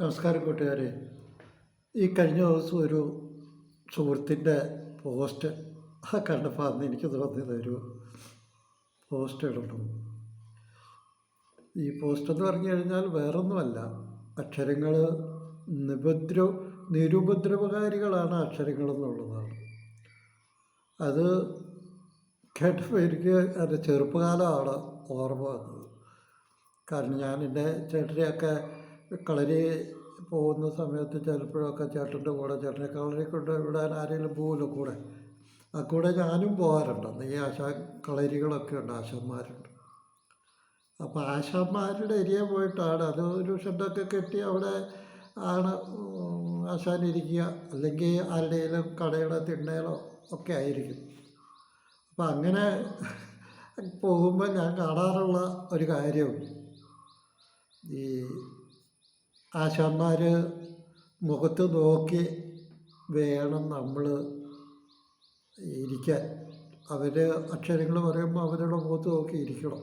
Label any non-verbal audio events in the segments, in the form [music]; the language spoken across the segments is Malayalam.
നമസ്കാരം കൂട്ടുകാരെ. ഈ കഴിഞ്ഞ ദിവസം ഒരു സുഹൃത്തിന്റെ പോസ്റ്റ് ആ കണ്ടപ്പോൾ അന്ന് എനിക്ക് തോന്നിയത് ഒരു പോസ്റ്റ് ഇടണം. ഈ പോസ്റ്റ് എന്ന് പറഞ്ഞു കഴിഞ്ഞാൽ വേറൊന്നുമല്ല. അക്ഷരങ്ങൾ നിപദ്ര നിരുപദ്രവകാരികളാണ് അക്ഷരങ്ങൾ എന്നുള്ളതാണ്. അത് കേട്ടപ്പോൾ എനിക്ക് എന്റെ ചെറുപ്പകാലമാണ് ഓർമ്മ വന്നത്. കാരണം ഞാൻ എന്റെ ചേട്ടനെയൊക്കെ കളരി പോകുന്ന സമയത്ത് ചിലപ്പോഴൊക്കെ ചേട്ടന്റെ കൂടെ ചേട്ടനെ കളരി കൊണ്ട് വിടാൻ ആരെങ്കിലും പോകുമല്ലോ കൂടെ? ആ കൂടെ ഞാനും പോകാറുണ്ട്. അന്ന് ഈ ആശാ കളരികളൊക്കെ ഉണ്ട് ആശാന്മാരുണ്ട്. അപ്പോൾ ആശാന്മാരുടെ ഏരിയ പോയിട്ടാണ്. അത് ഒരു ഷെഡൊക്കെ കെട്ടി അവിടെ ആണ് ആശാനിരിക്കുക. അല്ലെങ്കിൽ ആരുടെയെങ്കിലും കടയുടെ തിണ്ണയിലോ ഒക്കെ ആയിരിക്കും. അപ്പം അങ്ങനെ പോകുമ്പോൾ ഞാൻ കാണാറുള്ള ഒരു കാര്യം ഈ ആശാന്മാർ മുഖത്ത് നോക്കി വേണം നമ്മൾ ഇരിക്കാൻ. അവർ അക്ഷരങ്ങൾ പറയുമ്പോൾ അവരുടെ മുഖത്ത് നോക്കി ഇരിക്കണം.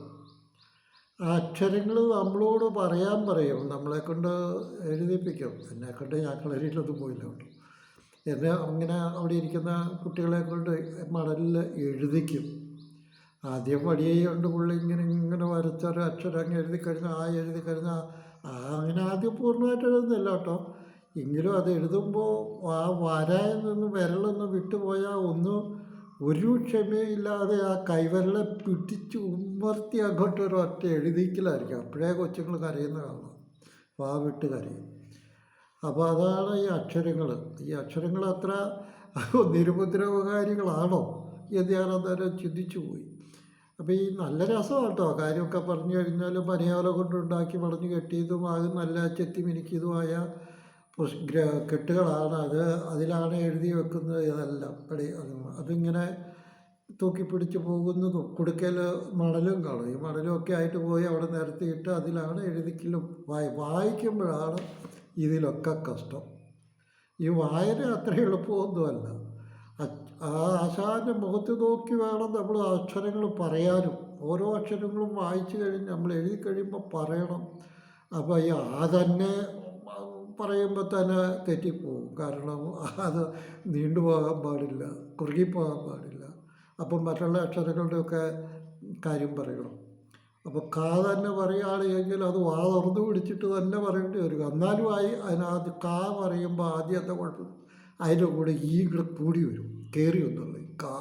ആ അക്ഷരങ്ങൾ നമ്മളോട് പറയാൻ പറയും. നമ്മളെ കൊണ്ട് എഴുതിപ്പിക്കും. എന്നെ കൊണ്ട് ഞാൻ കളരിയിലൊന്നും പോയില്ല കേട്ടോ. എന്നെ അങ്ങനെ അവിടെ ഇരിക്കുന്ന കുട്ടികളെ കൊണ്ട് മണലിൽ എഴുതിക്കും. ആദ്യം വടിയെ കൊണ്ട് പുള്ളി ഇങ്ങനെ ഇങ്ങനെ വരച്ചൊരു അക്ഷരം അങ്ങ് എഴുതി കഴിഞ്ഞാൽ ആ എഴുതി കഴിഞ്ഞാൽ അങ്ങനെ ആദ്യം പൂർണമായിട്ട് എഴുതുന്നില്ല കേട്ടോ. എങ്കിലും അത് എഴുതുമ്പോൾ ആ വരയിൽ നിന്ന് വിരലൊന്ന് വിട്ടുപോയാൽ ഒന്ന് ഒരു ക്ഷമയില്ലാതെ ആ കൈവരലെ പിടിച്ച് ഉമ്മർത്തി അങ്ങോട്ട് ഒരു ഒറ്റ എഴുതിക്കലായിരിക്കും. അപ്പോഴേ കൊച്ചുങ്ങൾ കരയുന്ന കാണാം. വാ വിട്ട് കരയും. അപ്പോൾ അതാണ് ഈ അക്ഷരങ്ങൾ. ഈ അക്ഷരങ്ങൾ അത്ര നിരുപദ്രവകാരികളാണോ എന്ന് ഞാൻ അന്നേരം ചിന്തിച്ചു പോയി അപ്പോൾ ഈ നല്ല രസമാണ് കേട്ടോ കാര്യമൊക്കെ പറഞ്ഞു കഴിഞ്ഞാൽ പനിയോല കൊണ്ടുണ്ടാക്കി വളഞ്ഞു കെട്ടിയതും അത് നല്ല ചെത്തി മിനുക്കിയതുമായ കെട്ടുകളാണ് അത് അതിലാണ് എഴുതി വെക്കുന്നത് ഇതെല്ലാം. പടി അത് അതിങ്ങനെ തൂക്കി പിടിച്ച് പോകുന്നതും കുടുക്കൽ മണലും കാണും. ഈ മണലുമൊക്കെ ആയിട്ട് പോയി അവിടെ നിരത്തിയിട്ട് അതിലാണ് എഴുതിക്കലും. വായി വായിക്കുമ്പോഴാണ് ഇതിലൊക്കെ കഷ്ടം. ഈ വായന അത്ര എളുപ്പമൊന്നുമല്ല. ആ ആശാന്റെ മുഖത്ത് നോക്കി വേണം നമ്മൾ അക്ഷരങ്ങൾ പറയാനും. ഓരോ അക്ഷരങ്ങളും വായിച്ചു കഴിഞ്ഞ് നമ്മൾ എഴുതി കഴിയുമ്പോൾ പറയണം. അപ്പോൾ ഈ ആ തന്നെ പറയുമ്പോൾ തന്നെ തെറ്റിപ്പോവും. കാരണം അത് നീണ്ടുപോകാൻ പാടില്ല കുറുകിപ്പോകാൻ പാടില്ല. അപ്പം മറ്റുള്ള അക്ഷരങ്ങളുടെയൊക്കെ കാര്യം പറയണം. അപ്പോൾ കാ തന്നെ പറയുകയാണെങ്കിൽ അത് വാ തുറന്ന് പിടിച്ചിട്ട് തന്നെ പറയേണ്ടി വരും. എന്നാലും ആയി അതിനകത്ത് കാ പറയുമ്പോൾ ആദ്യത്തെ കുഴപ്പം? അതിന്റെ കൂടെ ഈ കൂടി വരും. കയറി വന്നുള്ളത് കാ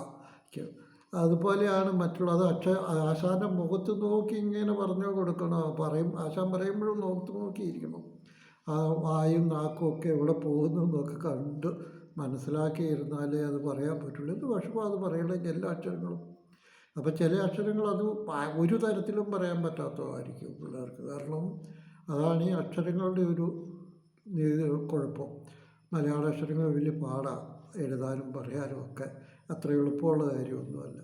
അതുപോലെയാണ് മറ്റുള്ളത് അക്ഷ ആശാന്റെ മുഖത്ത് നോക്കി ഇങ്ങനെ പറഞ്ഞു കൊടുക്കണം? പറയും ആശാൻ പറയുമ്പോഴും മുഖത്ത് നോക്കിയിരിക്കണം. ആ വായും നാക്കും ഒക്കെ എവിടെ പോകുന്നു എന്നൊക്കെ കണ്ട് മനസ്സിലാക്കിയിരുന്നാലേ അത് പറയാൻ പറ്റുള്ളൂ. എന്ത് വിഷമം അത് പറയണമെങ്കിൽ എല്ലാ അക്ഷരങ്ങളും. അപ്പോൾ ചില അക്ഷരങ്ങൾ അത് ഒരു തരത്തിലും പറയാൻ പറ്റാത്തതായിരിക്കും പിള്ളേർക്ക്. കാരണം അതാണ് ഈ അക്ഷരങ്ങളുടെ ഒരു കുഴപ്പം. മലയാള അക്ഷരങ്ങൾ വലിയ പാടാണ് എഴുതാനും പറയാനും ഒക്കെ അത്ര എളുപ്പമുള്ള കാര്യമൊന്നുമല്ല.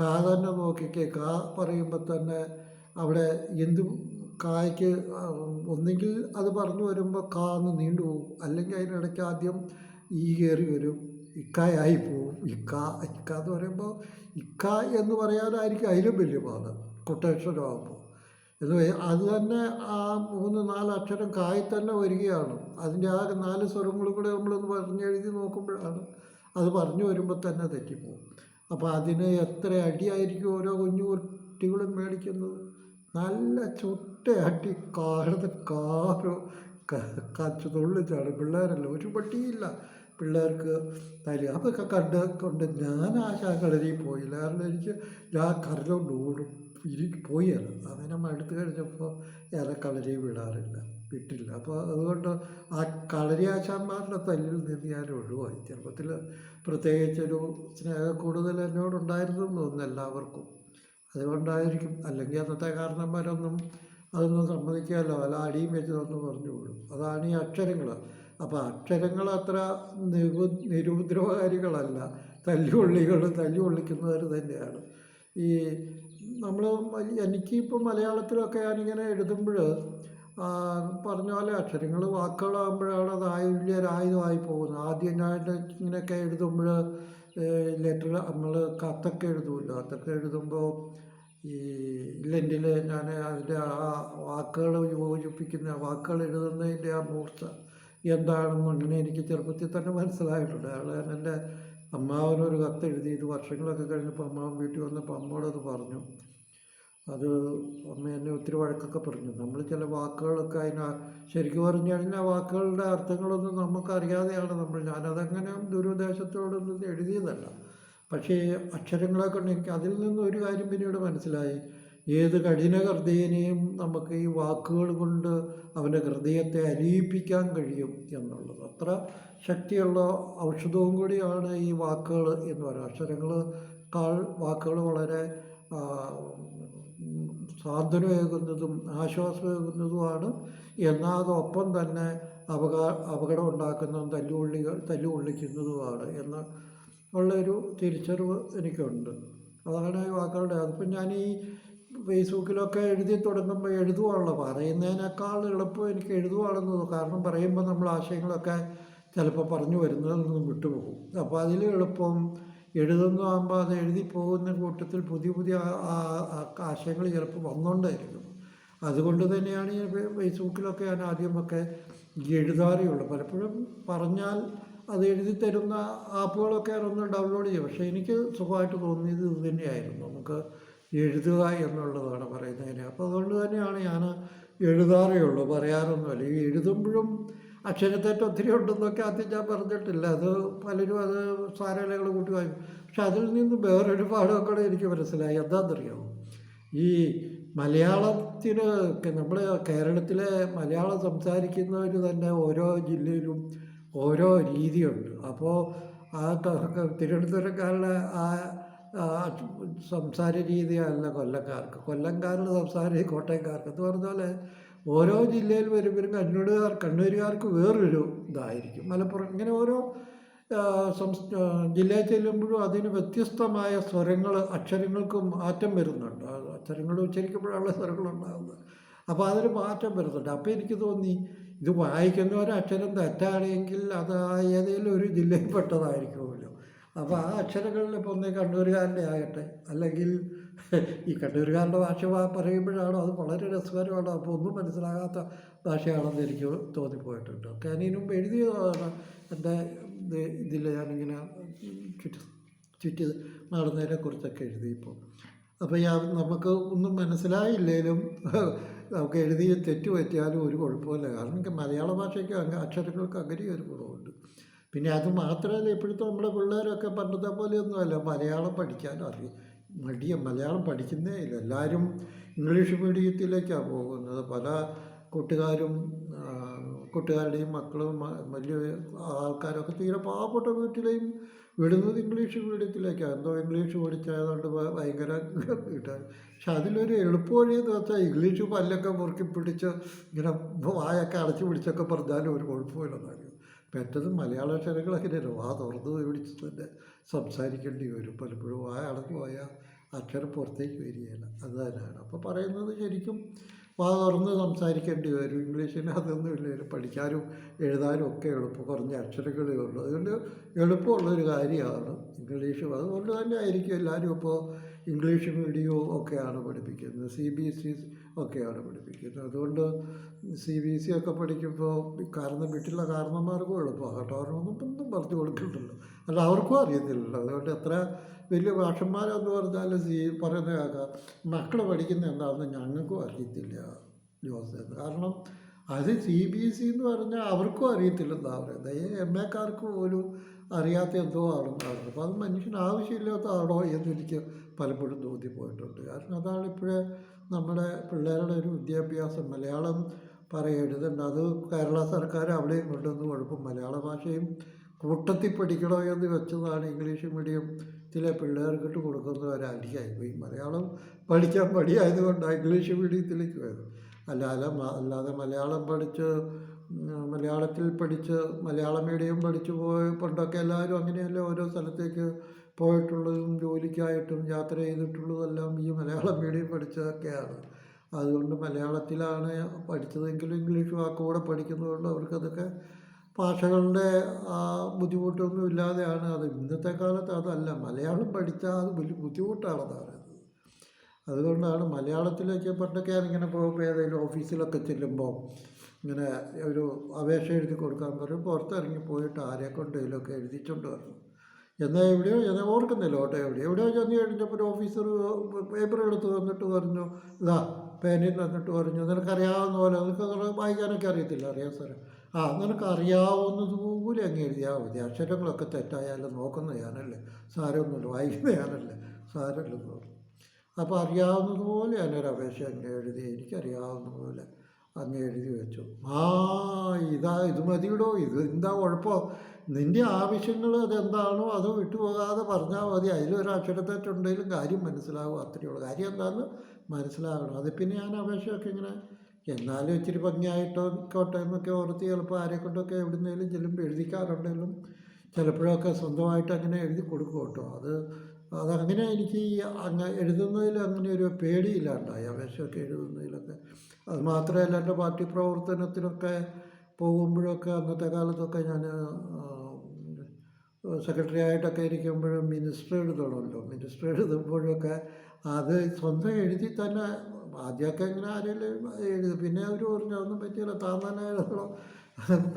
കാ തന്നെ നോക്കിക്കേ കാ പറയുമ്പോൾ തന്നെ അവിടെ എന്തും കായ്ക്ക് ഒന്നെങ്കിൽ അത് പറഞ്ഞു വരുമ്പോൾ കാ എന്ന് നീണ്ടു പോകും. അല്ലെങ്കിൽ അതിനിടയ്ക്ക് ആദ്യം ഈ കയറി വരും ഇക്കായായി പോവും. ഇക്ക ഇക്ക എന്ന് പറയുമ്പോൾ ഇക്ക എന്ന് പറയാനായിരിക്കും അതിലും വലിയ പാട് കൊട്ടേഷനാകുമ്പോൾ എന്ന് അത് തന്നെ ആ മൂന്ന് നാല് അക്ഷരം കായി തന്നെ വരികയാണ്. അതിന്റെ ആ നാല് സ്വരങ്ങളും കൂടെ നമ്മളൊന്ന് പറഞ്ഞെഴുതി നോക്കുമ്പോഴാണ് അത് പറഞ്ഞു വരുമ്പോൾ തന്നെ തെറ്റിപ്പോകും അപ്പോൾ അതിന് എത്ര അടിയായിരിക്കും ഓരോ കുഞ്ഞു കുട്ടികളും മേടിക്കുന്നത്? നല്ല ചുട്ട അടി കാടത് കാറോ കച്ചു തുള്ളിച്ചാണ്. പിള്ളേരല്ല ഒരു പട്ടിയില്ല. പിള്ളേർക്ക് തരി അതൊക്കെ കണ്ട് കൊണ്ട് ഞാൻ ആ കളരി പോയില്ല. കാരണം എനിക്ക് ഞാൻ കരലോണ്ട് ഓടും. എനിക്ക് പോയല്ല അങ്ങനെ എടുത്തു കഴിഞ്ഞപ്പോൾ ഏറെ കളരി വിടാറില്ല വിട്ടില്ല. അപ്പോൾ അതുകൊണ്ട് ആ കളരി ആശാന്മാരുടെ തല്ലിൽ നിന്ന് ഞാൻ ഒഴിവായി. ചെറുപ്പത്തിൽ പ്രത്യേകിച്ചൊരു സ്നേഹം കൂടുതൽ എന്നോടുണ്ടായിരുന്നു തോന്നുന്നു എല്ലാവർക്കും. അതുകൊണ്ടായിരിക്കും അല്ലെങ്കിൽ അന്നത്തെ കാരണന്മാരൊന്നും അതൊന്നും സമ്മതിക്കാമല്ലോ അല്ല അടിയും വെച്ച് തന്നു പറഞ്ഞു വിടും. അതാണ് ഈ അക്ഷരങ്ങൾ. അപ്പോൾ അക്ഷരങ്ങൾ അത്ര നിരു നിരുപദ്രവകാരികളല്ല തല്ലുകൊള്ളികൾ തല്ലുകൊള്ളിക്കുന്നവർ തന്നെയാണ്. ഈ നമ്മൾ എനിക്കിപ്പോൾ മലയാളത്തിലൊക്കെ ഞാനിങ്ങനെ എഴുതുമ്പോൾ പറഞ്ഞ പോലെ അക്ഷരങ്ങൾ വാക്കുകളാകുമ്പോഴാണ് അത് ആയുല്യരായുധമായി പോകുന്നത്. ആദ്യം ഞാൻ ഇങ്ങനെയൊക്കെ എഴുതുമ്പോൾ ലെറ്റർ നമ്മൾ കത്തൊക്കെ എഴുതുമല്ലോ കത്തൊക്കെ എഴുതുമ്പോൾ ഈ ഇല്ലെങ്കിൽ ഞാൻ അതിന്റെ ആ വാക്കുകൾ യോജിപ്പിക്കുന്ന വാക്കുകൾ എഴുതുന്നതിന്റെ ആ മൂർച്ച എന്താണെന്ന് അങ്ങനെ എനിക്ക് ചെറുപ്പത്തിൽ തന്നെ മനസ്സിലായിട്ടുണ്ട്. അയാൾ എന്റെ അമ്മാവനൊരു കത്ത് എഴുതി ഇത് വർഷങ്ങളൊക്കെ കഴിഞ്ഞപ്പോൾ അമ്മാവൻ വീട്ടിൽ വന്നപ്പോൾ അമ്മയോടത് പറഞ്ഞു. അത് അമ്മ എന്നെ ഒത്തിരി വഴക്കൊക്കെ പറഞ്ഞു. നമ്മൾ ചില വാക്കുകളൊക്കെ അതിന് ശരിക്കും പറഞ്ഞു കഴിഞ്ഞാൽ വാക്കുകളുടെ അർത്ഥങ്ങളൊന്നും നമുക്കറിയാതെയാണ് നമ്മൾ ഞാനതങ്ങനെ ദുരുദ്ദേശത്തോടൊന്നും എഴുതിയതല്ല. പക്ഷേ അക്ഷരങ്ങളെ കൊണ്ട് എനിക്ക് അതിൽ നിന്ന് ഒരു കാര്യം പിന്നീട് മനസ്സിലായി. ഏത് കഠിന ഹൃദയനെയും നമുക്ക് ഈ വാക്കുകൾ കൊണ്ട് അവന്റെ ഹൃദയത്തെ അലിയിപ്പിക്കാൻ കഴിയും എന്നുള്ളത്. അത്ര ശക്തിയുള്ള ഔഷധവും കൂടിയാണ് ഈ വാക്കുകൾ എന്ന് പറയുന്നത്. അക്ഷരങ്ങൾ കാൾ വാക്കുകൾ വളരെ ആ, സാന്ത്വനമേകുന്നതും ആശ്വാസമേകുന്നതുമാണ്. എന്നാതൊപ്പം തന്നെ അപകാ അപകടം ഉണ്ടാക്കുന്നതും തല്ലുകൊള്ളികൾ തല്ലുകൊള്ളിക്കുന്നതുമാണ് എന്ന് ഉള്ളൊരു തിരിച്ചറിവ് എനിക്കുണ്ട്. അതാണ് ഈ വാക്കുകളുടെ അതിപ്പം ഞാൻ ഈ ഫേസ്ബുക്കിലൊക്കെ എഴുതി തുടങ്ങുമ്പോൾ എഴുതുവാണല്ലോ. പറയുന്നതിനേക്കാൾ എളുപ്പം എനിക്ക് എഴുതുവാണെന്ന് കാരണം പറയുമ്പോൾ നമ്മൾ ആശയങ്ങളൊക്കെ ചിലപ്പോൾ പറഞ്ഞു വരുന്നതിൽ നിന്നും വിട്ടുപോകും. അപ്പോൾ അതിൽ എളുപ്പം എഴുതുന്നതാകുമ്പോൾ അത് എഴുതി പോകുന്ന കൂട്ടത്തിൽ പുതിയ പുതിയ ആശയങ്ങൾ ചിലപ്പോൾ വന്നുകൊണ്ടായിരിക്കും അതുകൊണ്ട് തന്നെയാണ് ഞാൻ ഫേസ്ബുക്കിലൊക്കെ ഞാൻ ആദ്യമൊക്കെ എഴുതാറേയുള്ളൂ. പലപ്പോഴും പറഞ്ഞാൽ അത് എഴുതി തരുന്ന ആപ്പുകളൊക്കെ ഒന്ന് ഡൗൺലോഡ് ചെയ്യും. പക്ഷേ എനിക്ക് സുഖമായിട്ട് തോന്നിയത് ഇത് തന്നെയായിരുന്നു. നമുക്ക് എഴുതുക എന്നുള്ളതാണ് പറയുന്നതിന്. അപ്പോൾ അതുകൊണ്ട് തന്നെയാണ് ഞാൻ എഴുതാറേ ഉള്ളൂ പറയാറൊന്നുമല്ല. ഈ എഴുതുമ്പോഴും അക്ഷരത്തെറ്റ് ഒത്തിരി ഉണ്ടെന്നൊക്കെ ആദ്യം ഞാൻ പറഞ്ഞിട്ടില്ല. അത് പലരും അത് സാരലകൾ കൂട്ടി വായിക്കും. പക്ഷെ അതിൽ നിന്ന് വേറൊരു പാഠം കൂടെ എനിക്ക് മനസ്സിലായി. എന്താണെന്നറിയാമോ ഈ മലയാളത്തിന് നമ്മൾ കേരളത്തിലെ മലയാളം സംസാരിക്കുന്നവർ തന്നെ ഓരോ ജില്ലയിലും ഓരോ രീതിയുണ്ട്. അപ്പോൾ ആ തിരുവനന്തപുരക്കാരുടെ ആ സംസാര രീതിയല്ല കൊല്ലക്കാർക്ക്. കൊല്ലംകാരുടെ സംസാര രീതി കോട്ടയംകാർക്ക്. എന്ന് പറഞ്ഞാൽ ഓരോ ജില്ലയിൽ വരുമ്പോഴും കണ്ണൂരുകാർ കണ്ണൂരുകാർക്ക് വേറൊരു ഇതായിരിക്കും. മലപ്പുറം ഇങ്ങനെ ഓരോ സംസ്ഥ ജില്ലയിൽ ചെല്ലുമ്പോഴും അതിന് വ്യത്യസ്തമായ സ്വരങ്ങൾ അക്ഷരങ്ങൾക്കും മാറ്റം വരുന്നുണ്ട്. അക്ഷരങ്ങൾ ഉച്ചരിക്കുമ്പോഴാണ് സ്വരങ്ങളുണ്ടാകുന്നത് അപ്പോൾ അതിന് മാറ്റം വരുന്നുണ്ട്. അപ്പോൾ എനിക്ക് തോന്നി ഇത് വായിക്കുന്ന ഒരു അക്ഷരം തെറ്റാണെങ്കിൽ അത് ഏതെങ്കിലും ഒരു ജില്ലയിൽ പെട്ടതായിരിക്കുമല്ലോ അപ്പോൾ ആ അക്ഷരങ്ങളിൽ ഇപ്പോൾ ഒന്ന് കണ്ണൂരുകാരന്റെ ആകട്ടെ. അല്ലെങ്കിൽ ഈ കണ്ണൂരുകാരന്റെ ഭാഷ പറയുമ്പോഴാണോ അത് വളരെ രസകരമാണ്? അപ്പോൾ ഒന്നും മനസ്സിലാകാത്ത ഭാഷയാണെന്ന് എനിക്ക് തോന്നിപ്പോയിട്ടുണ്ട്. ഒക്കെ അതിനും എഴുതിയതാണ് എന്റെ ഇതിൽ ഞാനിങ്ങനെ ചുറ്റി ചുറ്റി എഴുതി ഇപ്പോൾ അപ്പോൾ ഞാൻ നമുക്ക് ഒന്നും മനസ്സിലായില്ലേലും നമുക്ക് എഴുതി തെറ്റ് പറ്റിയാലും ഒരു കുഴപ്പമില്ല. കാരണം മലയാള ഭാഷയ്ക്ക് അക്ഷരങ്ങൾക്ക് അങ്ങനെ ഒരു ഗുണമുണ്ട്. പിന്നെ അത് മാത്രമല്ല ഇപ്പോഴത്തെ നമ്മുടെ പിള്ളേരൊക്കെ പണ്ടത്തെ പോലെയൊന്നുമല്ല. മലയാളം പഠിക്കാൻ അറിയും മടിയ മലയാളം പഠിക്കുന്നേ ഇല്ല. എല്ലാവരും ഇംഗ്ലീഷ് മീഡിയത്തിലേക്കാണ് പോകുന്നത്. പല കൂട്ടുകാരും കൂട്ടുകാരുടെയും മക്കളും വലിയ ആൾക്കാരൊക്കെ തീരെ പാവപ്പെട്ട വീട്ടിലെയും വിടുന്നത് ഇംഗ്ലീഷ് മീഡിയത്തിലേക്കാണ്. എന്തോ ഇംഗ്ലീഷ് പഠിച്ചായതുകൊണ്ട് ഭയങ്കര കിട്ടാൻ പക്ഷെ അതിലൊരു എളുപ്പവഴി എന്ന് വെച്ചാൽ ഇംഗ്ലീഷ് പല്ലൊക്കെ മുറുക്കി പിടിച്ച് ഇങ്ങനെ വായൊക്കെ അടച്ചു പിടിച്ചൊക്കെ പറഞ്ഞാലും ഒരു കുഴപ്പമില്ലെന്നാണ്. മറ്റത് മലയാള അക്ഷരങ്ങൾ അങ്ങനെയല്ല. വാ തുറന്ന് പിടിച്ച് തന്നെ സംസാരിക്കേണ്ടി വരും. പലപ്പോഴും ആ അടഞ്ഞു പോയാൽ അക്ഷരം പുറത്തേക്ക് വരികയില്ല. അത് തന്നെയാണ് അപ്പോൾ പറയുന്നത് ശരിക്കും വാ തുറന്ന് സംസാരിക്കേണ്ടി വരും. ഇംഗ്ലീഷിന് അതൊന്നും ഇല്ല. പഠിക്കാനും എഴുതാനും ഒക്കെ എളുപ്പം കുറഞ്ഞ അക്ഷരങ്ങളേ ഉള്ളൂ. അതുകൊണ്ട് എളുപ്പമുള്ളൊരു കാര്യമാണ് ഇംഗ്ലീഷ്. അതുകൊണ്ട് തന്നെ ആയിരിക്കും എല്ലാവരും ഇപ്പോൾ ഇംഗ്ലീഷ് മീഡിയവും ഒക്കെയാണ് പഠിപ്പിക്കുന്നത്. സി ബി എസ് ഇ ഒക്കെയാണ് പഠിപ്പിക്കുന്നത്. അതുകൊണ്ട് സി ബി എസ് സി ഒക്കെ പഠിക്കുമ്പോൾ കാരണം വീട്ടിലെ കാരണന്മാർക്കും എളുപ്പമാണ് ഒന്നും പറഞ്ഞു കൊടുക്കണ്ടല്ലോ. അല്ല അവർക്കും അറിയത്തില്ലല്ലോ. അതുകൊണ്ട് എത്ര വലിയ ഭാഷന്മാരെന്ന് പറഞ്ഞാൽ സി പറയുന്ന കേൾക്കാം. മക്കളെ പഠിക്കുന്ന എന്താണെന്ന് ഞങ്ങൾക്കും അറിയത്തില്ല ജോസഫ് കാരണം അത് സി ബി എസ് സി എന്ന് പറഞ്ഞാൽ അവർക്കും അറിയത്തില്ലെന്നാ പറയുന്നത്. ഈ എം എക്കാർക്ക് പോലും അറിയാത്ത എന്തോ ആണെന്ന് അപ്പോൾ അത് മനുഷ്യന് ആവശ്യമില്ലാത്തതാണോ എന്ന് എനിക്ക് പലപ്പോഴും തോന്നിപ്പോയിട്ടുണ്ട്. കാരണം അതാണ് ഇപ്പോഴേ നമ്മുടെ പിള്ളേരുടെ ഒരു വിദ്യാഭ്യാസം മലയാളം പറയരുതുണ്ട് അത് കേരള സർക്കാർ അവിടെയും കൊണ്ടുവന്ന് കുഴപ്പം. മലയാള ഭാഷയും കൂട്ടത്തിൽ പഠിക്കണോ എന്ന് വെച്ചതാണ് ഇംഗ്ലീഷ് മീഡിയത്തിലെ പിള്ളേർക്കിട്ട് കൊടുക്കുന്ന ഒരു അടിയായിപ്പോയി മലയാളം പഠിക്കാൻ മടിയായതുകൊണ്ടാണ് ഇംഗ്ലീഷ് മീഡിയത്തിലേക്ക് പോയത്. അല്ലാതെ അല്ലാതെ മലയാളം പഠിച്ച് മലയാളത്തിൽ പഠിച്ച് മലയാള മീഡിയം പഠിച്ചു പോയ പണ്ടൊക്കെ എല്ലാവരും അങ്ങനെയല്ലേ ഓരോ സ്ഥലത്തേക്ക് പോയിട്ടുള്ളതും ജോലിക്കായിട്ടും യാത്ര ചെയ്തിട്ടുള്ളതെല്ലാം ഈ മലയാളം മീഡിയം പഠിച്ചതൊക്കെയാണ്. അതുകൊണ്ട് മലയാളത്തിലാണ് പഠിച്ചതെങ്കിലും ഇംഗ്ലീഷ് വാക്കുകൂടെ പഠിക്കുന്നതുകൊണ്ട് അവർക്കതൊക്കെ ഭാഷകളുടെ ബുദ്ധിമുട്ടൊന്നും ഇല്ലാതെയാണ് അത്. ഇന്നത്തെ കാലത്ത് അതല്ല. മലയാളം പഠിച്ചാൽ അത് വലിയ ബുദ്ധിമുട്ടാണെന്ന് പറയുന്നത്. അതുകൊണ്ടാണ് മലയാളത്തിലേക്ക് പണ്ടൊക്കെ ഇങ്ങനെ പോകുമ്പോൾ ഏതെങ്കിലും ഓഫീസിലൊക്കെ ചെല്ലുമ്പോൾ ഇങ്ങനെ ഒരു അപേക്ഷ എഴുതി കൊടുക്കാൻ പറയും. പുറത്തിറങ്ങി പോയിട്ട് ആരെ കൊണ്ടെങ്കിലുമൊക്കെ എഴുതിച്ചുകൊണ്ട് വരണം എന്നാൽ എവിടെയോ ഞാൻ ഓർക്കുന്നില്ല ഓട്ടോ എവിടെ എവിടെയോ ചെന്ന് കഴിഞ്ഞപ്പോൾ ഒരു ഓഫീസർ പേപ്പർ എടുത്ത് തന്നിട്ട് പറഞ്ഞു ഇതാ പേനിൽ തന്നിട്ട് പറഞ്ഞു നിനക്കറിയാവുന്ന പോലെ നിനക്ക് വായിക്കാനൊക്കെ അറിയത്തില്ല അറിയാം സാറേ ആ നിനക്ക് അറിയാവുന്നതുപോലെ അങ്ങ് എഴുതിയാൽ മതി. അക്ഷരങ്ങളൊക്കെ തെറ്റായാലും നോക്കുന്ന ഞാനല്ലേ. സാരമൊന്നുമില്ല വായിക്കുന്ന ഞാനല്ലേ. സാരമല്ലെന്ന് പറഞ്ഞു. അപ്പോൾ അറിയാവുന്നതുപോലെ ഞാനൊരു അപേക്ഷ അങ്ങ് എഴുതി എനിക്കറിയാവുന്ന പോലെ അങ്ങ് എഴുതി വെച്ചു. ആ ഇതാ ഇത് മതിയിടോ. ഇത് എന്താ കുഴപ്പം? നിന്റെ ആവശ്യങ്ങൾ അതെന്താണോ അത് വിട്ടുപോകാതെ പറഞ്ഞാൽ മതി. അതിലൊരു അക്ഷരത്തെറ്റുണ്ടെങ്കിലും കാര്യം മനസ്സിലാവും. അത്രയേ ഉള്ളൂ കാര്യം എന്താണെന്ന് മനസ്സിലാകണം. അത് പിന്നെ ഞാൻ അപേക്ഷയൊക്കെ ഇങ്ങനെ എന്നാലും ഇച്ചിരി ഭംഗിയായിട്ടോ കോട്ടെ എന്നൊക്കെ ഓർത്ത് ചിലപ്പോൾ ആരെ കൊണ്ടൊക്കെ എവിടുന്നേലും ചെല്ലുമ്പോൾ എഴുതിക്കാറുണ്ടെങ്കിലും ചിലപ്പോഴൊക്കെ സ്വന്തമായിട്ട് അങ്ങനെ എഴുതി കൊടുക്കും കേട്ടോ. അത് അതങ്ങനെ എനിക്ക് ഈ അങ്ങ് എഴുതുന്നതിൽ അങ്ങനെ ഒരു പേടിയില്ലാണ്ടായി അപേക്ഷയൊക്കെ എഴുതുന്നതിലൊക്കെ. അത് മാത്രമല്ല എന്റെ പാർട്ടി പ്രവർത്തനത്തിനൊക്കെ പോകുമ്പോഴൊക്കെ അന്നത്തെ കാലത്തൊക്കെ ഞാൻ സെക്രട്ടറി ആയിട്ടൊക്കെ ഇരിക്കുമ്പോഴും മിനിസ്റ്റർ എഴുതണമല്ലോ മിനിസ്റ്റർ എഴുതുമ്പോഴൊക്കെ അത് സ്വന്തം എഴുതി തന്നെ ആദ്യമൊക്കെ ഇങ്ങനെ ആരെങ്കിലും എഴുതും. പിന്നെ അവർ പറഞ്ഞു അതൊന്നും പറ്റിയില്ല താൻ തന്നെ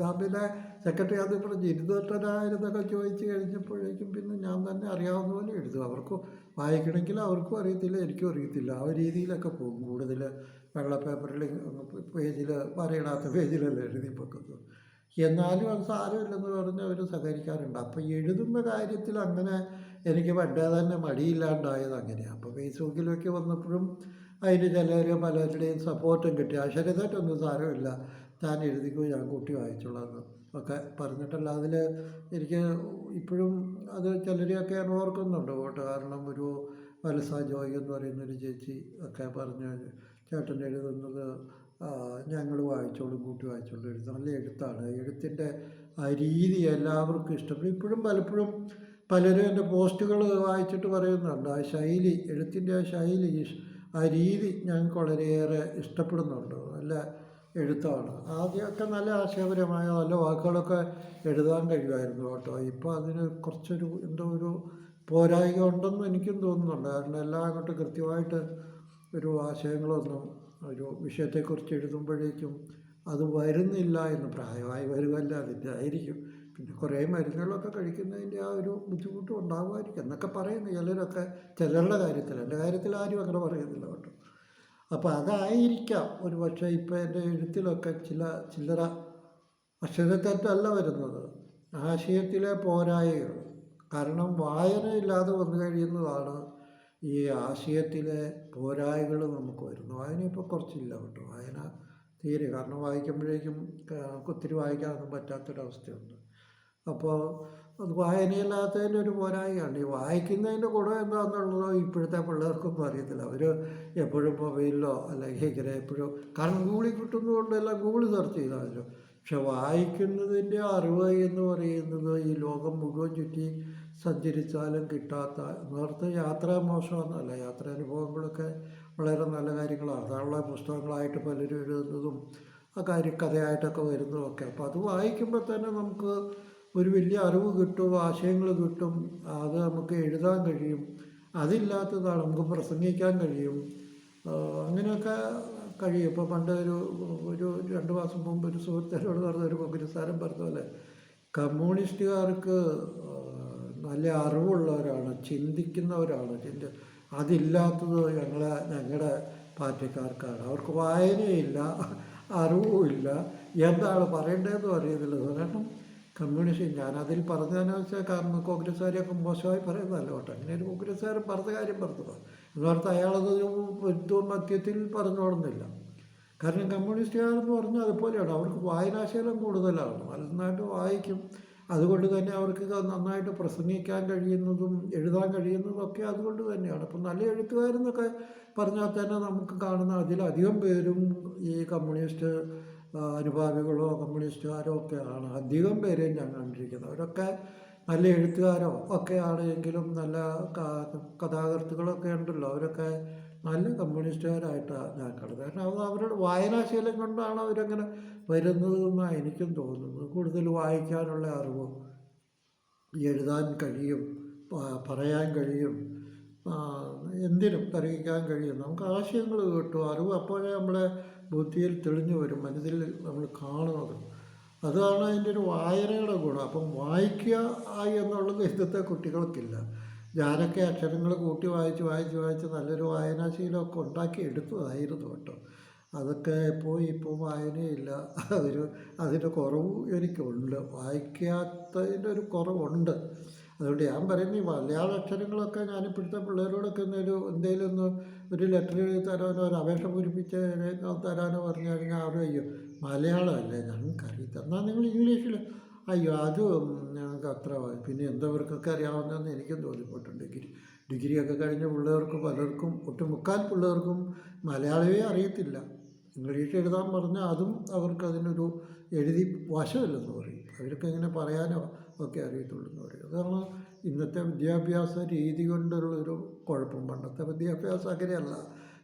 താൻ പിന്നെ സെക്രട്ടറി അത് പറഞ്ഞു ഇരുന്നൊട്ടനായിരുന്നൊക്കെ ചോദിച്ച് കഴിഞ്ഞപ്പോഴേക്കും പിന്നെ ഞാൻ തന്നെ അറിയാവുന്ന പോലെ എഴുതും. അവർക്ക് വായിക്കണമെങ്കിൽ അവർക്കും അറിയത്തില്ല എനിക്കും അറിയത്തില്ല. ആ രീതിയിലൊക്കെ പോകും കൂടുതൽ വെള്ള പേപ്പറിൽ പേജിൽ വരയിടാത്ത പേജിലല്ലേ എഴുതി വെക്കുന്നത്. എന്നാലും അത് സാരമില്ലെന്ന് പറഞ്ഞ് അവർ സഹകരിക്കാറുണ്ട്. അപ്പോൾ എഴുതുന്ന കാര്യത്തിൽ അങ്ങനെ എനിക്ക് പണ്ടേ തന്നെ മടിയില്ലാണ്ടായത് അങ്ങനെയാണ് അപ്പോൾ ഫേസ്ബുക്കിലൊക്കെ വന്നപ്പോഴും അതിന് ചിലർ പലരുടെയും സപ്പോർട്ടും കിട്ടി. അക്ഷരതായിട്ടൊന്നും സാരമില്ല. താൻ എഴുതിക്കോ ഞാൻ കൂട്ടി വായിച്ചോളാം ഒക്കെ പറഞ്ഞിട്ടല്ല. അതിൽ എനിക്ക് ഇപ്പോഴും അത് ചിലരെയൊക്കെ ഓർക്കുന്നുണ്ട് കേട്ടോ. കാരണം ഒരു വലസ ജോയ് എന്ന് പറയുന്നൊരു ചേച്ചി ഒക്കെ പറഞ്ഞു ചേട്ടൻ എഴുതുന്നത് ഞങ്ങൾ വായിച്ചോളും കൂട്ടി വായിച്ചോളും. എഴുതും നല്ല എഴുത്താണ്. എഴുത്തിന്റെ ആ രീതി എല്ലാവർക്കും ഇഷ്ടപ്പെടും. ഇപ്പോഴും പലപ്പോഴും പലരും എന്റെ പോസ്റ്റുകൾ വായിച്ചിട്ട് പറയുന്നുണ്ട്. ആ ശൈലി എഴുത്തിന്റെ ആ ശൈലി ആ രീതി ഞങ്ങൾക്ക് വളരെയേറെ ഇഷ്ടപ്പെടുന്നുണ്ട്. നല്ല എഴുത്താണ്. ആദ്യമൊക്കെ നല്ല ആശയപരമായ നല്ല വാക്കുകളൊക്കെ എഴുതാൻ കഴിയുമായിരുന്നു കേട്ടോ. ഇപ്പോൾ അതിന് കുറച്ചൊരു എന്തോ ഒരു പോരായ്മ ഉണ്ടെന്ന് എനിക്കും തോന്നുന്നുണ്ട്. കാരണം എല്ലാം അങ്ങോട്ട് കൃത്യമായിട്ട് ഒരു ആശയങ്ങളൊന്നും ഒരു വിഷയത്തെക്കുറിച്ച് എഴുതുമ്പോഴേക്കും അത് വരുന്നില്ല എന്ന് പ്രായമായി വരുമല്ല അതിന്റെ പിന്നെ കുറേ മരുന്നുകളൊക്കെ കഴിക്കുന്നതിന്റെ ആ ഒരു ബുദ്ധിമുട്ടും ഉണ്ടാകുമായിരിക്കും എന്നൊക്കെ പറയുന്നു ചിലരൊക്കെ ചിലരുടെ കാര്യത്തിൽ. എന്റെ കാര്യത്തിൽ ആരും അങ്ങനെ പറയുന്നില്ല കേട്ടോ. അപ്പോൾ അതായിരിക്കാം ഒരു പക്ഷേ ഇപ്പോൾ എന്റെ എഴുത്തിലൊക്കെ ചില ചില്ലറ അക്ഷരത്തെറ്റല്ല വരുന്നത്. ആശയത്തിലെ പോരായകൾ കാരണം വായനയില്ലാതെ വന്നു കഴിയുന്നതാണ് ഈ ആശയത്തിലെ പോരായ്കൾ നമുക്ക് വരുന്നു. വായന ഇപ്പോൾ കുറച്ചില്ല കേട്ടോ. വായന തീരെ. കാരണം വായിക്കുമ്പോഴേക്കും ഒത്തിരി വായിക്കാനൊന്നും പറ്റാത്തൊരവസ്ഥയുണ്ട്. അപ്പോൾ അത് വായനയില്ലാത്തതിന്റെ ഒരു പോരായ്മയാണ് ഈ വായിക്കുന്നതിന്റെ ഗുണം എന്താണെന്നുള്ളത് ഇപ്പോഴത്തെ പിള്ളേർക്കൊന്നും അറിയത്തില്ല. അവർ എപ്പോഴും മൊബൈലിലോ അല്ലെങ്കിൽ ഇങ്ങനെ എപ്പോഴും കാരണം ഗൂഗിളിൽ കിട്ടുന്നതുകൊണ്ട് എല്ലാം ഗൂഗിൾ സെർച്ച് ചെയ്താലോ പക്ഷെ വായിക്കുന്നതിന്റെ അറിവ് എന്ന് പറയുന്നത് ഈ ലോകം മുഴുവൻ ചുറ്റി സഞ്ചരിച്ചാലും കിട്ടാത്ത നേരത്തെ യാത്ര മോശമെന്നല്ല യാത്രാനുഭവങ്ങളൊക്കെ വളരെ നല്ല കാര്യങ്ങളാണ്. അതാണുള്ള പുസ്തകങ്ങളായിട്ട് പലരും എഴുതുന്നതും ആ കാര്യ കഥയായിട്ടൊക്കെ വരുന്നതൊക്കെ. അപ്പോൾ അത് വായിക്കുമ്പോൾ തന്നെ നമുക്ക് ഒരു വലിയ അറിവ് കിട്ടും ആശയങ്ങൾ കിട്ടും അത് നമുക്ക് എഴുതാൻ കഴിയും. അതില്ലാത്തതാണ് നമുക്ക് പ്രസംഗിക്കാൻ കഴിയും. അങ്ങനെയൊക്കെ കഴിയും. ഇപ്പോൾ പണ്ട് ഒരു ഒരു രണ്ട് മാസം മുമ്പ് ഒരു സുഹൃത്തിനോട് പറഞ്ഞ ഒരു കോൺഗ്രസ്സുകാരൻ പറഞ്ഞ പോലെ കമ്മ്യൂണിസ്റ്റുകാർക്ക് നല്ല അറിവുള്ളവരാണ് ചിന്തിക്കുന്നവരാണ്. ചിന്ത അതില്ലാത്തത് ഞങ്ങളെ ഞങ്ങളുടെ പാർട്ടിക്കാർക്കാണ്. അവർക്ക് വായനയില്ല അറിവുമില്ല. എന്താണ് പറയേണ്ടതെന്ന് അറിയുന്നില്ല കാരണം കമ്മ്യൂണിസ്റ്റ് ഞാനതിൽ പറഞ്ഞതെന്ന് വെച്ചാൽ കോൺഗ്രസ്സുകാരെയൊക്കെ മോശമായി പറയുന്നതല്ല കേട്ടോ. അങ്ങനെ ഒരു കോൺഗ്രസ്സുകാരൻ പറഞ്ഞ കാര്യം പറഞ്ഞതാണ് എന്ന് പറഞ്ഞാൽ അയാളത് ഏറ്റവും മധ്യത്തിൽ പറഞ്ഞു തുടങ്ങുന്നില്ല? കാരണം കമ്മ്യൂണിസ്റ്റുകാരെന്ന് പറഞ്ഞാൽ അതുപോലെയാണ്. അവർക്ക് വായനാശീലം കൂടുതലാണ്. നന്നായിട്ട് വായിക്കും. അതുകൊണ്ട് തന്നെ അവർക്ക് നന്നായിട്ട് പ്രസംഗിക്കാൻ കഴിയുന്നതും എഴുതാൻ കഴിയുന്നതും ഒക്കെ അതുകൊണ്ട് തന്നെയാണ്. അപ്പം നല്ല എഴുത്തുകാരെന്നൊക്കെ പറഞ്ഞാൽ തന്നെ നമുക്ക് കാണുന്ന അതിലധികം പേരും ഈ കമ്മ്യൂണിസ്റ്റ് അനുഭാവികളോ കമ്മ്യൂണിസ്റ്റുകാരോ ഒക്കെയാണ്. അധികം പേരെയും ഞാൻ കണ്ടിരിക്കുന്നത്. അവരൊക്കെ നല്ല എഴുത്തുകാരോ ഒക്കെ ആണെങ്കിലും നല്ല കഥാകൃത്തുക്കളൊക്കെ ഉണ്ടല്ലോ. അവരൊക്കെ നല്ല കമ്മ്യൂണിസ്റ്റുകാരായിട്ടാണ് ഞാൻ കണ്ടത് കാരണം അത് അവരുടെ വായനാശീലം കൊണ്ടാണ് അവരങ്ങനെ വരുന്നതെന്നാണ് എനിക്കും തോന്നുന്നത്. കൂടുതൽ വായിക്കാനുള്ള അറിവും എഴുതാൻ കഴിയും പറയാൻ കഴിയും എന്തിനും തർക്കിക്കാൻ കഴിയും. നമുക്ക് ആശയങ്ങൾ കിട്ടും. അറിവ് അപ്പോഴേ നമ്മളെ ബുദ്ധിയിൽ തെളിഞ്ഞു വരും. മനസ്സിൽ നമ്മൾ കാണുന്നത്. അതാണ് അതിന്റെ ഒരു വായനയുടെ ഗുണം. അപ്പം വായിക്കുക എന്നുള്ളത് ഇന്നത്തെ കുട്ടികൾക്കില്ല. ഞാനൊക്കെ അക്ഷരങ്ങൾ കൂട്ടി വായിച്ച് വായിച്ച് വായിച്ച് നല്ലൊരു വായനാശീലമൊക്കെ ഉണ്ടാക്കി എടുത്തതായിരുന്നു കേട്ടോ. അതൊക്കെ പോയി ഇപ്പോൾ വായനയില്ല. അതൊരു അതിന്റെ കുറവ് എനിക്കുണ്ട്. വായിക്കാത്തതിന്റെ ഒരു കുറവുണ്ട്. അതുകൊണ്ട് ഞാൻ പറയുന്നത് ഈ മലയാള അക്ഷരങ്ങളൊക്കെ ഞാൻ ഇപ്പോഴത്തെ പിള്ളേരോടൊക്കെ എന്തെങ്കിലും എന്തെങ്കിലും ഒന്ന് ഒരു ലെറ്റർ എഴുതി തരാനോ ഒരു അപേക്ഷ പൂരിപ്പിച്ച് തരാനോ പറഞ്ഞു കഴിഞ്ഞാൽ അവർ അയ്യോ മലയാളമല്ലേ? ഞങ്ങൾക്കറിയില്ല എന്നാൽ നിങ്ങൾ ഇംഗ്ലീഷിൽ അയ്യോ അത് ഞങ്ങൾക്ക് അത്ര പിന്നെ എന്തവർക്കൊക്കെ അറിയാവുന്നതെന്ന് എനിക്കും തോന്നിപ്പോയിട്ടുണ്ട്. ഡിഗ്രി ഡിഗ്രിയൊക്കെ കഴിഞ്ഞ പിള്ളേർക്ക് പലർക്കും ഒട്ടുമുക്കാൽ പിള്ളേർക്കും മലയാളമേ അറിയത്തില്ല. ഇംഗ്ലീഷ് എഴുതാൻ പറഞ്ഞാൽ അതും അവർക്ക് അതിനൊരു എഴുതി വശമില്ലെന്ന് പറയും. അവർക്ക് എങ്ങനെ പറയാനോ ഒക്കെ അറിയത്തുള്ളൂ എന്ന് പറയും. അതാണ് ഇന്നത്തെ വിദ്യാഭ്യാസ രീതി കൊണ്ടുള്ളൊരു കുഴപ്പം. പണ്ടത്തെ വിദ്യാഭ്യാസം അങ്ങനെയല്ല.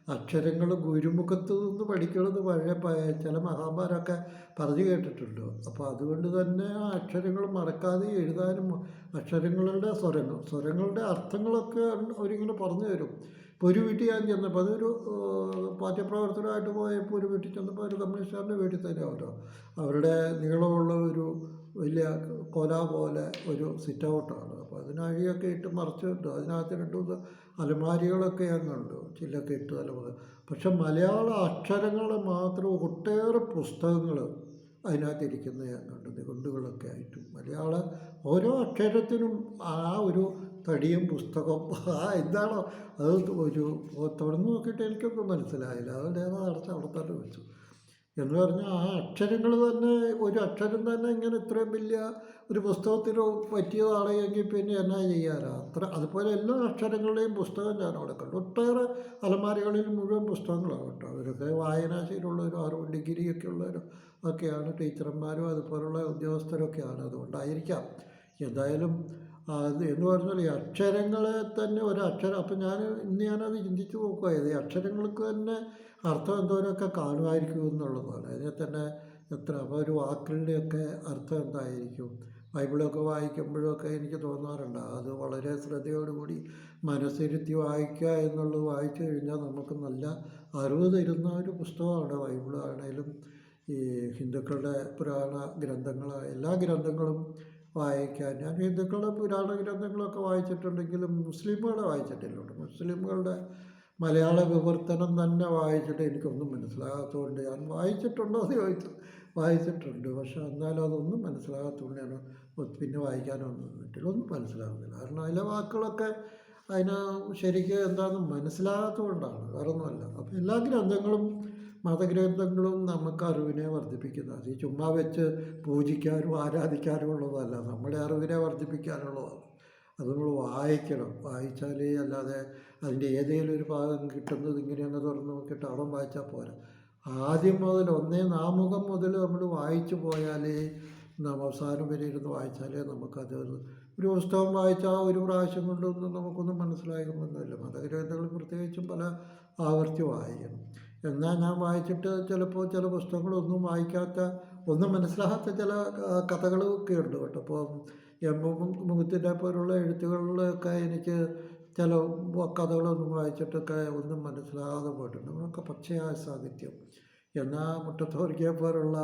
അക്ഷരങ്ങൾ ഗുരുമുഖത്ത് നിന്ന് പഠിക്കണമെന്ന് പഴയ ചില മഹാന്മാരൊക്കെ പറഞ്ഞു കേട്ടിട്ടുണ്ട്. അപ്പോൾ അതുകൊണ്ട് തന്നെ ആ അക്ഷരങ്ങൾ മറക്കാതെ എഴുതാനും അക്ഷരങ്ങളുടെ സ്വരങ്ങൾ സ്വരങ്ങളുടെ അർത്ഥങ്ങളൊക്കെ അവരിങ്ങനെ പറഞ്ഞു തരും. ഇപ്പോൾ ഒരു വീട്ടിൽ ഞാൻ ചെന്നപ്പോൾ അതൊരു പാഠ്യപ്രവർത്തനമായിട്ട് പോയപ്പോൾ ഒരു വീട്ടിൽ ചെന്നപ്പോൾ ഒരു കമ്മ്യൂണിസ്റ്റുകാരന്റെ വീട്ടിൽ തന്നെ അവരോ അവരുടെ നീളമുള്ള ഒരു വലിയ കൊല പോലെ ഒരു സിറ്റ് ഔട്ടാണ്. അപ്പോൾ അതിനഴിയൊക്കെ ഇട്ട് മറച്ചിട്ട് അതിനകത്ത് രണ്ട് അലമാരികളൊക്കെ ഞാൻ കണ്ടു ചില്ലൊക്കെ ഇട്ട് അലമാര പക്ഷെ മലയാള അക്ഷരങ്ങൾ മാത്രം ഒട്ടേറെ പുസ്തകങ്ങൾ അതിനകത്തിരിക്കുന്ന ഞാൻ കണ്ടു നിഘണ്ടുകളൊക്കെ ആയിട്ടും. മലയാള ഓരോ അക്ഷരത്തിനും ആ ഒരു തടിയും പുസ്തകം ആ എന്താണോ അത് ഒരു തുറന്നു നോക്കിയിട്ട് എനിക്കൊന്നും മനസ്സിലായില്ല. അതുകൊണ്ട് ഞാൻ അടച്ച് അവിടെ വെച്ചു. എന്ന് പറഞ്ഞാൽ ആ അക്ഷരങ്ങൾ തന്നെ ഒരു അക്ഷരം തന്നെ ഇങ്ങനെ ഇത്രയും വലിയ ഒരു പുസ്തകത്തിന് പറ്റിയതാണ് എങ്കിൽ പിന്നെ എന്നാ ചെയ്യാനാ? അത്ര അതുപോലെ എല്ലാ അക്ഷരങ്ങളുടെയും പുസ്തകം ഞാൻ അവിടെ കണ്ടു. ഒട്ടേറെ അലമാരികളിൽ മുഴുവൻ പുസ്തകങ്ങളാണ് കേട്ടോ. അവരൊക്കെ വായനാശീലമുള്ളവരും അറിവ് ഡിഗ്രിയൊക്കെ ഉള്ളവരും ഒക്കെയാണ് ടീച്ചർമാരും അതുപോലുള്ള ഉദ്യോഗസ്ഥരൊക്കെയാണ്. അതുകൊണ്ടായിരിക്കാം. എന്തായാലും എന്ന് പറഞ്ഞാൽ ഈ അക്ഷരങ്ങളെ തന്നെ ഒരു അക്ഷരം അപ്പം ഞാൻ ഇന്ന് ഞാനത് ചിന്തിച്ച് നോക്കുകയായത് ഈ അക്ഷരങ്ങൾക്ക് തന്നെ അർത്ഥം എന്തോരമൊക്കെ കാണുമായിരിക്കും എന്നുള്ളതാണ് അതിനെ തന്നെ എത്ര അപ്പോൾ ഒരു വാക്കുകളുടെയൊക്കെ അർത്ഥം എന്തായിരിക്കും? ബൈബിളൊക്കെ വായിക്കുമ്പോഴൊക്കെ എനിക്ക് തോന്നാറുണ്ട്. അത് വളരെ ശ്രദ്ധയോടുകൂടി മനസ്സിരുത്തി വായിക്കുക എന്നുള്ളത് വായിച്ചു കഴിഞ്ഞാൽ നമുക്ക് നല്ല അറിവ് തരുന്ന ഒരു പുസ്തകമാണ് ബൈബിളാണേലും ഈ ഹിന്ദുക്കളുടെ പുരാണ ഗ്രന്ഥങ്ങൾ എല്ലാ ഗ്രന്ഥങ്ങളും വായിക്കാൻ. ഞാൻ ഹിന്ദുക്കളുടെ പുരാണ ഗ്രന്ഥങ്ങളൊക്കെ വായിച്ചിട്ടുണ്ടെങ്കിലും മുസ്ലിമുകളെ വായിച്ചിട്ടില്ലുണ്ട് മുസ്ലിമുകളുടെ മലയാള വിവർത്തനം തന്നെ വായിച്ചിട്ട് എനിക്കൊന്നും മനസ്സിലാകാത്തതുകൊണ്ട് ഞാൻ വായിച്ചിട്ടുണ്ടോ എന്ന് ചോദിച്ചു. വായിച്ചിട്ടുണ്ട്. പക്ഷേ എന്നാലും അതൊന്നും മനസ്സിലാകാത്തതുകൊണ്ട് ഞാൻ പിന്നെ വായിക്കാനൊന്നും നിന്നിട്ടില്ല ഒന്നും മനസ്സിലാകുന്നില്ല. കാരണം അതിലെ വാക്കുകളൊക്കെ അതിന് ശരിക്കും എന്താണെന്ന് മനസ്സിലാകാത്തതുകൊണ്ടാണ്. വേറെ ഒന്നുമല്ല അപ്പോൾ എല്ലാ ഗ്രന്ഥങ്ങളും മതഗ്രന്ഥങ്ങളും നമുക്ക് അറിവിനെ വർദ്ധിപ്പിക്കുന്നത്. അത് ചുമ്മാ വെച്ച് പൂജിക്കാനും ആരാധിക്കാനും ഉള്ളതല്ല. നമ്മുടെ അറിവിനെ വർദ്ധിപ്പിക്കാനുള്ളതാണ്. അത് നമ്മൾ വായിക്കണം. വായിച്ചാലേ അല്ലാതെ അതിന്റെ ഏതെങ്കിലും ഒരു ഭാഗം കിട്ടുന്നത് ഇങ്ങനെ അങ്ങ് തുറന്ന് നോക്കിയിട്ട് അവിടെ വായിച്ചാൽ പോരാ. ആദ്യം മുതൽ ഒന്നേ നാമുഖം മുതൽ നമ്മൾ വായിച്ചു പോയാലേ നാം അവസാനം വരെ ഇരുന്ന് വായിച്ചാലേ നമുക്കത് ഒരു പുസ്തകം വായിച്ചാൽ ഒരു പ്രാവശ്യം കൊണ്ടൊന്നും നമുക്കൊന്നും മനസ്സിലാകുമെന്നില്ല മതഗ്രന്ഥങ്ങൾ പ്രത്യേകിച്ചും പല ആവർത്തി വായിക്കണം. എന്നാൽ ഞാൻ വായിച്ചിട്ട് ചിലപ്പോൾ ചില പുസ്തകങ്ങളൊന്നും വായിക്കാത്ത ഒന്നും മനസ്സിലാകാത്ത ചില കഥകളൊക്കെ ഉണ്ട് കേട്ടോ. അപ്പോൾ എം മുഖത്തിന്റെ പോലുള്ള എഴുത്തുകളിലൊക്കെ എനിക്ക് ചില കഥകളൊന്നും വായിച്ചിട്ടൊക്കെ ഒന്നും മനസ്സിലാകാതെ പോയിട്ടുണ്ട്. നമ്മളൊക്കെ പച്ചയായ സാഹിത്യം. എന്നാൽ മുട്ടത്തോരിക്കെ പോലുള്ള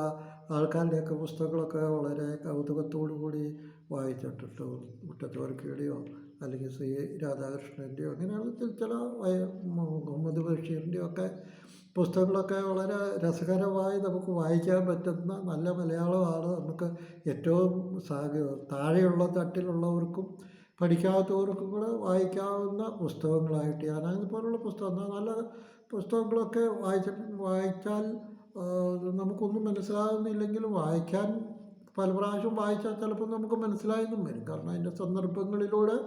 ആൾക്കാരുടെയൊക്കെ പുസ്തകങ്ങളൊക്കെ വളരെ കൗതുകത്തോടു കൂടി വായിച്ചിട്ടുണ്ട്. മുട്ടത്തോരിക്കയുടെയോ അല്ലെങ്കിൽ ശ്രീ രാധാകൃഷ്ണന്റെയോ അങ്ങനെയുള്ള ചില ചില മുഹമ്മദ് ബഷീറിന്റെയോ ഒക്കെ പുസ്തകങ്ങളൊക്കെ വളരെ രസകരമായി നമുക്ക് വായിക്കാൻ പറ്റുന്ന നല്ല മലയാളമാണ് നമുക്ക് ഏറ്റവും താഴെയുള്ള തട്ടിലുള്ളവർക്കും പഠിക്കാത്തവർക്കും കൂടെ വായിക്കാവുന്ന പുസ്തകങ്ങളായിട്ട് ഞാൻ അതുപോലുള്ള പുസ്തകം നല്ല പുസ്തകങ്ങളൊക്കെ വായിച്ച വായിച്ചാൽ നമുക്കൊന്നും മനസ്സിലാകുന്നില്ലെങ്കിലും വായിക്കാൻ പല പ്രാവശ്യം വായിച്ചാൽ ചിലപ്പോൾ നമുക്ക് മനസ്സിലായെന്നും വരും. കാരണം അതിന്റെ സന്ദർഭങ്ങളിലൂടെ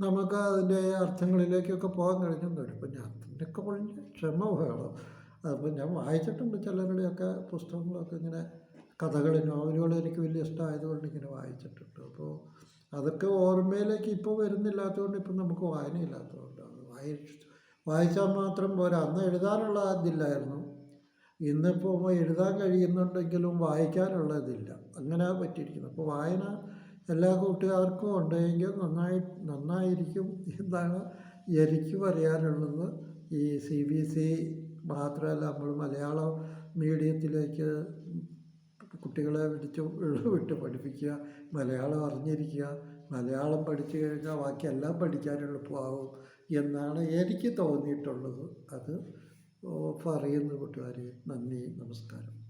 നമുക്ക് അതിന്റെ അർത്ഥങ്ങളിലേക്കൊക്കെ പോകാൻ കഴിഞ്ഞെന്ന് വരും. ഇപ്പം ഞാൻ അതിനൊക്കെ പറഞ്ഞ് ക്ഷമ വേണം. അപ്പോൾ ഞാൻ വായിച്ചിട്ടുണ്ട് ചിലരുടെയൊക്കെ പുസ്തകങ്ങളൊക്കെ ഇങ്ങനെ കഥകൾ നോവലുകൾ എനിക്ക് വലിയ ഇഷ്ടമായതുകൊണ്ട് ഇങ്ങനെ വായിച്ചിട്ടുണ്ട്. അപ്പോൾ അതൊക്കെ ഓർമ്മയിലേക്ക് ഇപ്പോൾ വരുന്നില്ലാത്തതുകൊണ്ട് ഇപ്പം നമുക്ക് വായനയില്ലാത്തതുകൊണ്ടാണ് വായി വായിച്ചാൽ മാത്രം പോരാ. അന്ന് എഴുതാനുള്ള ഇതില്ലായിരുന്നു. ഇന്നിപ്പോൾ എഴുതാൻ കഴിയുന്നുണ്ടെങ്കിലും വായിക്കാനുള്ള ഇതില്ല. അങ്ങനെ പറ്റിയിരിക്കുന്നു. അപ്പോൾ വായന എല്ലാ കൂട്ടുകാർക്കും ഉണ്ടെങ്കിൽ നന്നായി നന്നായിരിക്കും എന്താണ് എനിക്ക് പറയാനുള്ളത്. ഈ സി ബി എസ് ഇ മാത്രമല്ല നമ്മൾ മലയാളം മീഡിയത്തിലേക്ക് കുട്ടികളെ പിടിച്ച് [laughs] വിട്ട് പഠിപ്പിക്കുക മലയാളം അറിഞ്ഞിരിക്കുക മലയാളം പഠിച്ചു കഴിഞ്ഞാൽ ബാക്കിയെല്ലാം പഠിക്കാൻ എളുപ്പമാകും എന്നാണ് എനിക്ക് തോന്നിയിട്ടുള്ളത്. അത് പറയുന്നു കൂട്ടുകാരെ. നന്ദി നമസ്കാരം.